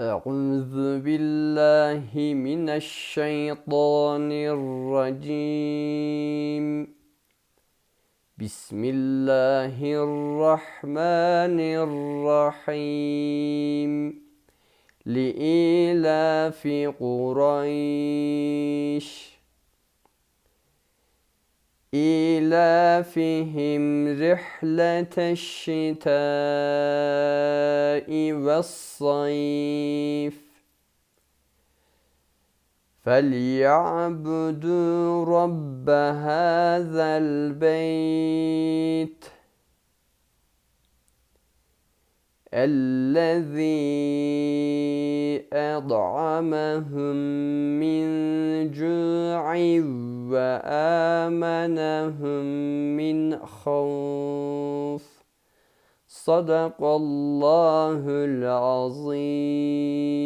أعوذ بالله من الشيطان الرجيم. بسم الله الرحمن الرحيم. لإيلاف قريش. إيلافهم رحلة الشتاء. والصيف. فليعبدوا رب هذا البيت الذي أطعمهم من جوع وآمنهم من خوف. Sadakallahul azim.